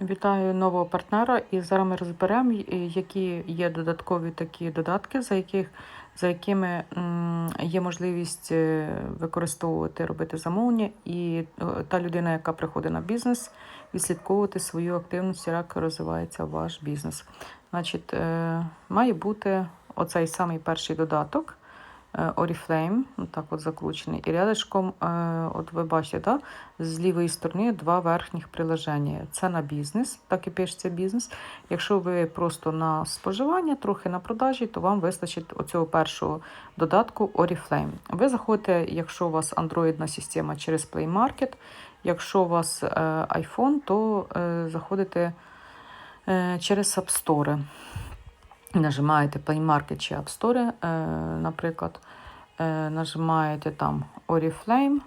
Вітаю нового партнера. І зараз ми розберемо, які є додаткові такі додатки, за, яких, за якими є можливість е, використовувати, робити замовлення, і е, та людина, яка приходить на бізнес, відслідковувати свою активність, як розвивається ваш бізнес. Значить, е, має бути оцей самий перший додаток. Е, Oriflame, так от закручений. І рядочком, е, от ви бачите, да, з лівої сторони два верхніх приложення. Це на бізнес, так і пишеться бізнес. Якщо ви просто на споживання, трохи на продажі, то вам вистачить оцього першого додатку Oriflame. Ви заходите, якщо у вас андроїдна система через Play Market, якщо у вас е, iPhone, то заходите через App Store. Нажимаєте Play Market чи App Store, е, наприклад, е, нажимаєте там Oriflame,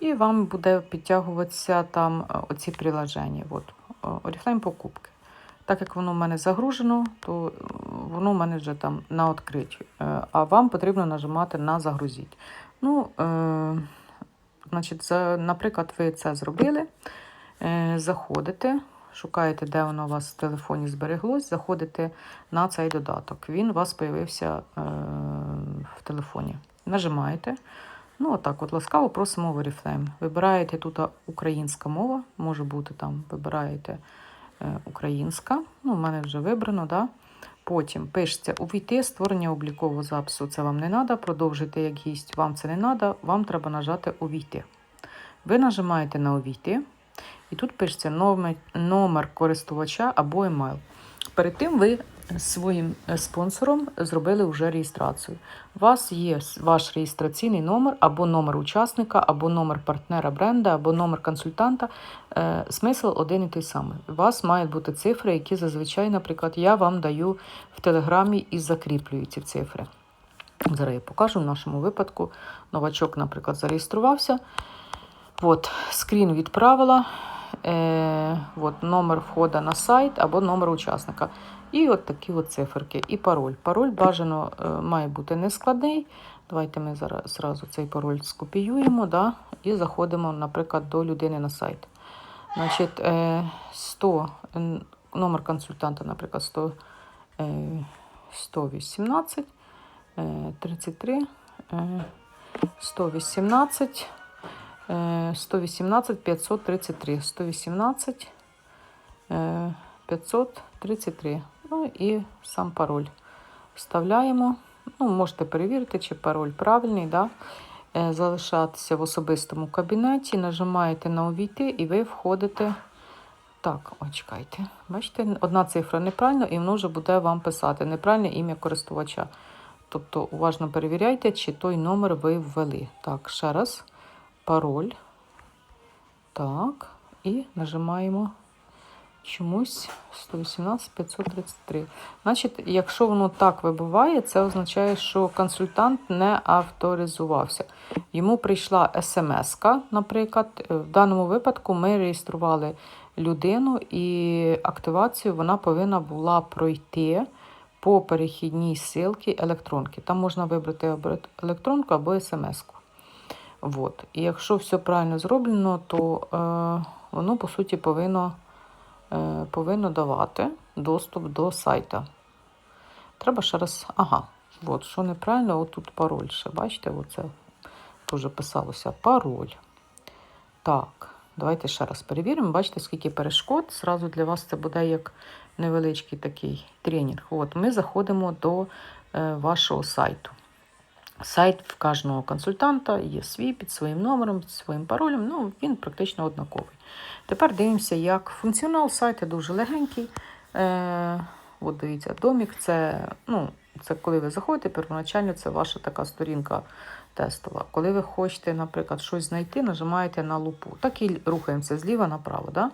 і вам буде підтягуватися там е, оці приложення. От, Oriflame покупки. Так як воно в мене загружено, то воно в мене вже там на відкритті. Е, А вам потрібно нажимати на загрузіть. Ну, значить, наприклад, ви це зробили, заходите, шукаєте, де воно у вас в телефоні збереглось, заходите на цей додаток. Він у вас з'явився е, в телефоні. Нажимаєте. Ну, отак, от ласкаво просимо в Oriflame. Вибираєте тут українська мова, може бути там, вибираєте е, українська. Ну, у мене вже вибрано, да? Потім пишеться увійти, створення облікового запису. Це вам не треба, продовжуйте як гість, вам це не треба, вам треба нажати увійти. Ви нажимаєте на увійти, і тут пишеться номер, користувача або емейл. Перед тим ви своїм е, спонсором зробили вже реєстрацію. У вас є ваш реєстраційний номер, або номер учасника, або номер партнера бренда, або номер консультанта. Е, смисл один і той самий. У вас мають бути цифри, які зазвичай, наприклад, я вам даю в телеграмі і закріплюю ці цифри. Зараз я покажу в нашому випадку. Новачок, наприклад, зареєструвався. От, скрін відправила. Е, от, номер входу на сайт або номер учасника. І от такі от циферки. І пароль. Пароль бажано е, має бути нескладний. Давайте ми зараз зразу цей пароль скопіюємо да, і заходимо, наприклад, до людини на сайт. Значить, е, 100, номер консультанта, наприклад, 100, е, 118, е, 33, е, 118, е, 118 533, 118 е, 533. Ну і сам пароль вставляємо. Ну, можете перевірити, чи пароль правильний. Да? Е, Залишатися в особистому кабінеті, нажимаєте на увійти і ви входите. Так, ой, чекайте. Бачите, одна цифра неправильно, і воно вже буде вам писати неправильне ім'я користувача. Тобто уважно перевіряйте, чи той номер ви ввели. Так, ще раз. Пароль. Так. І нажимаємо чомусь 118 533. Значить, якщо воно так вибуває, це означає, що консультант не авторизувався. Йому прийшла смс наприклад. В даному випадку ми реєстрували людину, і активацію вона повинна була пройти по перехідній ссылці електронки. Там можна вибрати електронку або смс-ку. Вот. І якщо все правильно зроблено, то е, воно по суті повинно, е, повинно давати доступ до сайта. Треба ще раз. Ага, от, що неправильно, отут пароль ще. Бачите, оце теж писалося пароль. Так, давайте ще раз перевіримо. Бачите, скільки перешкод. Зразу для вас це буде як невеличкий такий тренінг. От, ми заходимо до е, вашого сайту. Сайт в кожного консультанта є свій під своїм номером, під своїм паролем. Ну, він практично однаковий. Тепер дивимося, як функціонал сайту дуже легенький. Е, от дивіться, домік це, ну, це коли ви заходите, первоначально це ваша така сторінка тестова. Коли ви хочете, наприклад, щось знайти, нажимаєте на лупу. Так і рухаємося зліва направо. Да?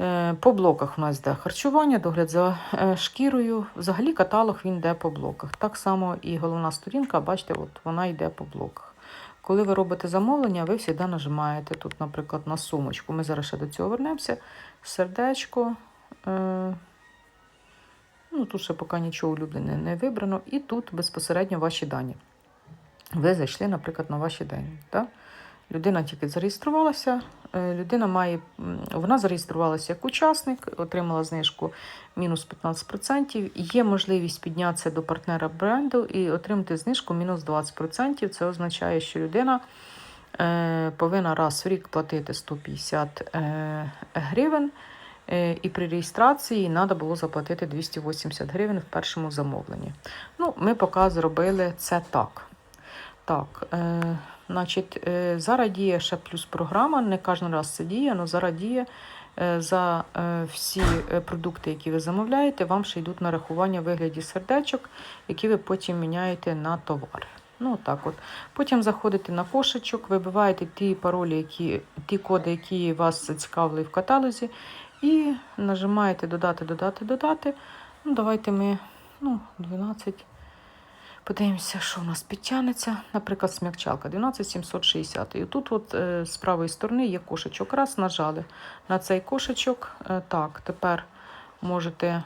Е, По блоках у нас йде харчування, догляд за е, шкірою. Взагалі каталог він йде по блоках. Так само і головна сторінка, бачите, от вона йде по блоках. Коли ви робите замовлення, ви завжди нажимаєте тут, наприклад, на сумочку. Ми зараз ще до цього вернемося. Сердечко. Е, ну, тут ще поки нічого улюблене не вибрано. І тут безпосередньо ваші дані. Ви зайшли, наприклад, на ваші дані. Так? Людина тільки зареєструвалася. е, Людина має, вона зареєструвалася як учасник, отримала знижку мінус 15%. Є можливість піднятися до партнера бренду і отримати знижку мінус 20%. Це означає, що людина е, повинна раз в рік платити 150 е, гривень. І при реєстрації треба було заплатити 280 гривень в першому замовленні. Ну, ми поки зробили це так. Так, значить, е, зараз діє ще плюс програма, не кожен раз це діє, але зараз діє е, за е, всі продукти, які ви замовляєте, вам ще йдуть нарахування в вигляді сердечок, які ви потім міняєте на товари. Ну, так от. Потім заходите на кошечок, вибиваєте ті паролі, які, ті коди, які вас зацікавили в каталозі, і нажимаєте додати, додати, додати. Ну, давайте ми ну, 12. Подивимося, що у нас підтягнеться. Наприклад, смягчалка 12760. І тут от, е, з правої сторони є кошечок. Раз нажали на цей кошечок. Е, так, тепер можете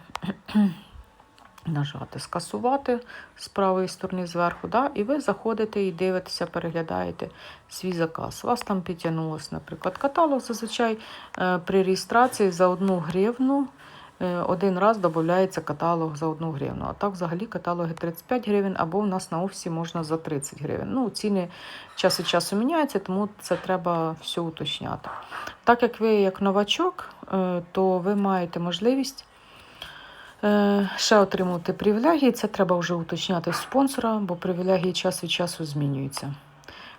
нажати скасувати з правої сторони зверху. Да? І ви заходите і дивитеся, переглядаєте свій заказ. Вас там підтягнулося, наприклад, каталог. Зазвичай е, при реєстрації за одну гривну. Е, Один раз додається каталог за 1 гривну. А так взагалі каталоги 35 гривень, або у нас на офісі можна за 30 гривень. Ну, ціни час від часу міняються, тому це треба все уточняти. Так як ви як новачок, е, то ви маєте можливість е, ще отримувати привілегії. Це треба вже уточняти в спонсора, бо привілегії час від часу змінюються.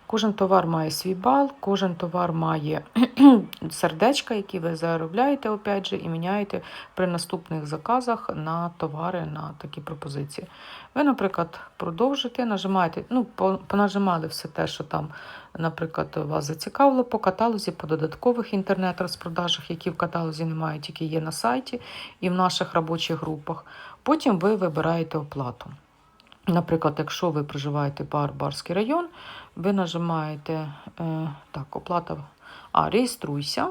Кожен товар має свій бал, кожен товар має сердечка, які ви заробляєте, опять же, і міняєте при наступних заказах на товари на такі пропозиції. Ви, наприклад, продовжите, нажимаєте, ну, понажимали все те, що там, наприклад, вас зацікавило по каталозі, по додаткових інтернет-розпродажах, які в каталозі немає, тільки є на сайті і в наших робочих групах. Потім ви вибираєте оплату. Наприклад, якщо ви проживаєте бар Барський район, ви нажимаєте е, так, оплата. А, реєструйся.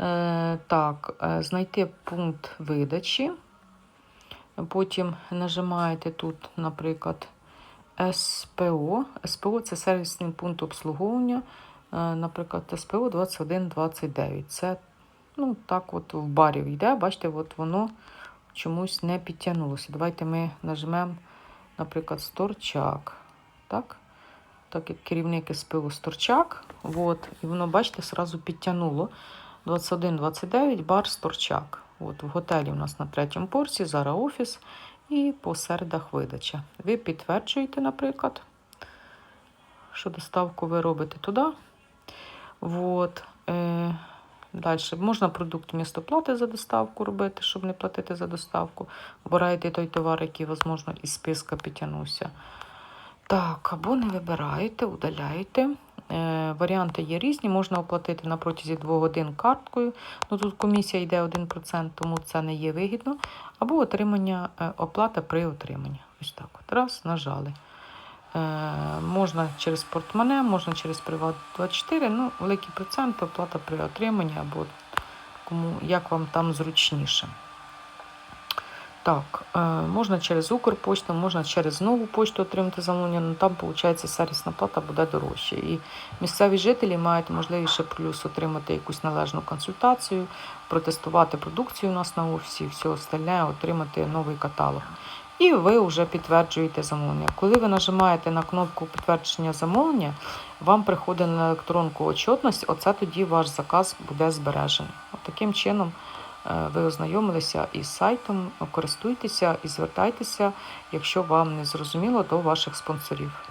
Е, так, е, знайти пункт видачі. Потім нажимаєте тут, наприклад, СПО. СПО це сервісний пункт обслуговування. Наприклад, СПО 2129. Це ну, так от в барі йде. Бачите, от воно чомусь не підтягнулося. Давайте ми нажмемо, наприклад, Сторчак. Так? Так як керівник СПО Сторчак. От, і воно, бачите, сразу підтягнуло. 21-29 бар Сторчак. От, в готелі у нас на третьому порці, зараз офіс і по середах видача. Ви підтверджуєте, наприклад, що доставку ви робите туди. От, е, Далі можна продукт вмісто плати за доставку робити, щоб не платити за доставку. Обираєте той товар, який, можливо, із списка підтягнувся. Так, або не вибираєте, удаляєте. Е, варіанти є різні, можна оплатити на протязі 2 годин карткою. Ну тут комісія йде 1%, тому це не є вигідно. Або отримання е, оплата при отриманні. Ось так. От раз, нажали. Е, можна через портмоне, можна через Приват24, ну, великий процент, оплата при отриманні, або кому, як вам там зручніше. Так, е, можна через Укрпошту, можна через нову пошту отримати замовлення, але там, виходить, сервісна плата буде дорожче. І місцеві жителі мають можливість ще плюс отримати якусь належну консультацію, протестувати продукцію у нас на офісі, і все остальне, отримати новий каталог. І ви вже підтверджуєте замовлення. Коли ви нажимаєте на кнопку підтвердження замовлення, вам приходить на електронку отчетність, оце тоді ваш заказ буде збережений. От таким чином е, ви ознайомилися із сайтом, користуйтеся і звертайтеся, якщо вам не зрозуміло, до ваших спонсорів.